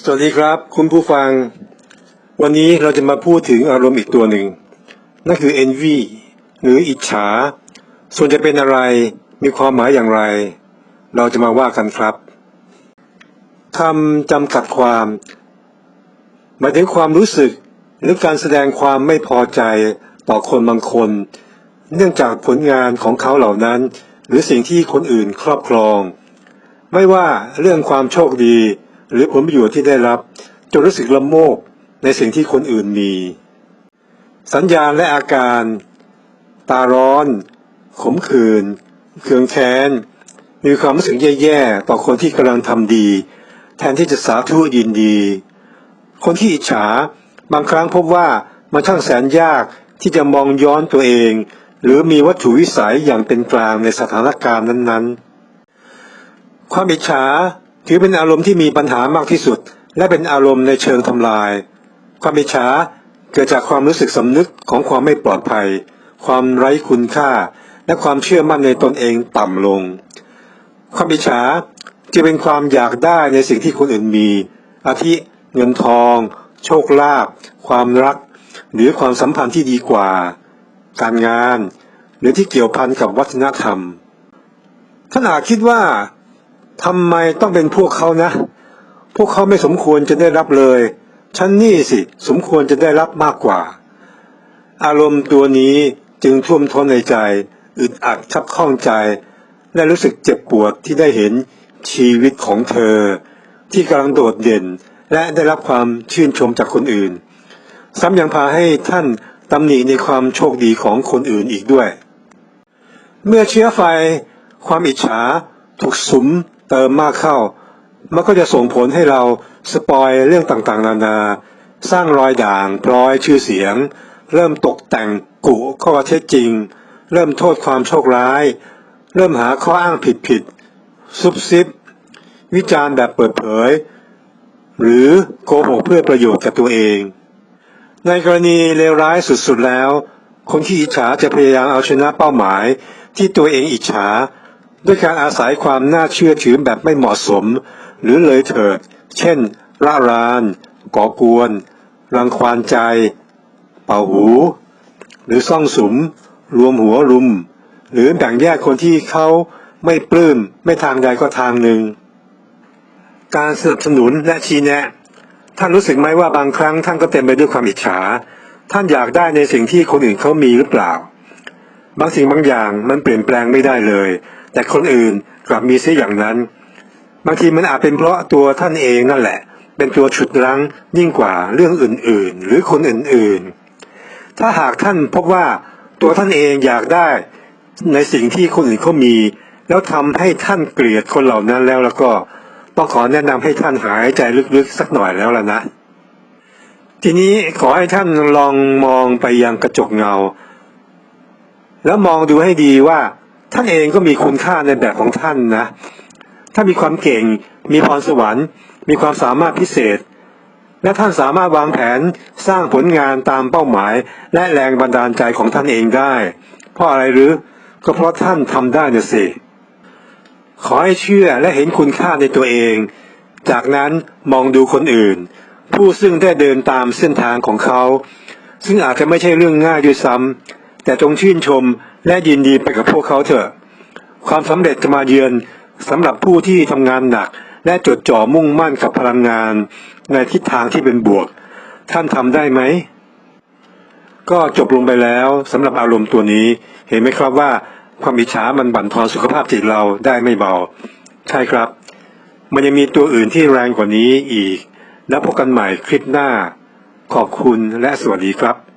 สวัสดีครับ คุณผู้ฟัง วันนี้เราจะมาพูดถึงอารมณ์อีกตัวหนึ่ง นั่นคือ envy หรืออิจฉา ส่วนจะเป็นอะไรมีความหมายอย่างไร เราจะมาว่ากันครับคำจำกัดความ หมายถึงความรู้สึกหรือการแสดงความไม่พอใจต่อคนบางคน เนื่องจากผลงานของเขาเหล่านั้น หรือสิ่งที่คนอื่นครอบครอง ไม่ว่าเรื่องความโชคดี หรือผลประโยชน์ที่ได้รับ จนรู้สึกละโมบในสิ่งที่คนอื่นมี สัญญาณและอาการ ตาร้อน ขมขื่นเคืองแค้น มีความรู้สึกแย่ๆ ต่อคนที่กำลังทำดี แทนที่จะสาธุยินดี คนที่อิจฉาบางครั้งพบว่ามันช่างแสนยากที่จะมองย้อนตัวเอง หรือมีวัตถุวิสัยอย่างเป็นกลางในสถานการณ์นั้นๆ ความอิจฉา ถือเป็นอารมณ์ที่มีปัญหามากที่สุด และเป็นอารมณ์ในเชิงทำลาย ความอิจฉาเกิดจากความรู้สึกสำนึกของความไม่ปลอดภัย ความไร้คุณค่า และความเชื่อมั่นในตนเองต่ำลง ความอิจฉาจะเป็นความอยากได้ในสิ่งที่คนอื่นมี อาทิเงินทอง โชคลาภความรัก หรือความสัมพันธ์ที่ดีกว่า การงาน หรือที่เกี่ยวพันกับวัฒนธรรมท่านอาจคิดว่า ทำไมต้องเป็นพวกเขานะ พวกเขาไม่สมควรจะได้รับเลย ฉันนี่สิ สมควรจะได้รับมากกว่า อารมณ์ตัวนี้จึงท่วมท้นในใจ อึดอัดชับข้องใจ และรู้สึกเจ็บปวดที่ได้เห็นชีวิตของเธอ ที่กำลังโดดเด่นและได้รับความชื่นชมจากคนอื่น ซ้ำยังพาให้ท่านตำหนิในความโชคดีของคนอื่นอีกด้วย เมื่อเชื้อไฟ ความอิจฉา ถูกสุมเติมมากเข้า มันก็จะส่งผลให้เราสปอยเรื่องต่างๆ นานา สร้างรอยด่างพร้อยชื่อเสียง เริ่มตกแต่งกุข้อเท็จจริง เริ่มโทษความโชคร้าย เริ่มหาข้ออ้างผิดๆซุบซิบ วิจารณ์แบบเปิดเผย หรือโกหกเพื่อประโยชน์กับตัวเอง ในกรณีเลวร้ายสุดๆแล้ว คนที่อิจฉาจะพยายามเอาชนะเป้าหมายที่ตัวเองอิจฉา ด้วยการอาศัยความน่าเชื่อถือแบบไม่เหมาะสม หรือเลยเถิด เช่นร่าราน ก่อกวน รังควานใจ เป่าหู หรือซ่องสุม รวมหัวรุม หรือแบ่งแยกคนที่เขาไม่ปลื้ม ไม่ทางใดก็ทางหนึ่ง การสนับสนุนและชี้แนะ ท่านรู้สึกไหมว่าบางครั้งท่านก็เต็มไปด้วยความอิจฉา ท่านอยากได้ในสิ่งที่คนอื่นเขามีหรือเปล่า บางสิ่งบางอย่างมันเปลี่ยนแปลงไม่ได้เลย แต่คนอื่นกลับมีเสียอย่างนั้น บางทีมันอาจเป็นเพราะตัวท่านเองนั่นแหละ เป็นตัวฉุดรั้งยิ่งกว่าเรื่องอื่นๆ หรือคนอื่นๆ ถ้าหากท่านพบว่าตัวท่านเองอยากได้ในสิ่งที่คนอื่นเขามี แล้วทำให้ท่านเกลียดคนเหล่านั้นแล้วแล้วก็ต้องขอแนะนำให้ท่านหายใจลึกๆสักหน่อยแล้วล่ะนะ ทีนี้ขอให้ท่านลองมองไปยังกระจกเงา แล้วมองดูให้ดีว่า ท่านเองก็มีคุณค่าในแบบของท่านนะถ้ามีความเก่ง มีพรสวรรค์ มีความสามารถพิเศษ และท่านสามารถวางแผนสร้างผลงานตามเป้าหมาย และแรงบันดาลใจของท่านเองได้ เพราะอะไรหรือ ก็เพราะท่านทำได้น่ะสิ ขอให้เชื่อและเห็นคุณค่าในตัวเอง จากนั้นมองดูคนอื่น ผู้ซึ่งได้เดินตามเส้นทางของเขา ซึ่งอาจจะไม่ใช่เรื่องง่ายด้วยซ้ำแต่จงชื่นชม และยินดีไปกับพวกเขาเถอะ ความสำเร็จจะมาเยือนสำหรับผู้ที่ทำงานหนัก และจดจ่อมุ่งมั่นกับพลังงาน ในทิศทางที่เป็นบวก ท่านทำได้ไหม ก็จบลงไปแล้วสำหรับอารมณ์ตัวนี้ เห็นไหมครับว่าความอิจฉามันบั่นทอนสุขภาพจิตเราได้ไม่เบา ใช่ครับ มันยังมีตัวอื่นที่แรงกว่านี้อีก แล้วพบกันใหม่คลิปหน้า ขอบคุณและสวัสดีครับ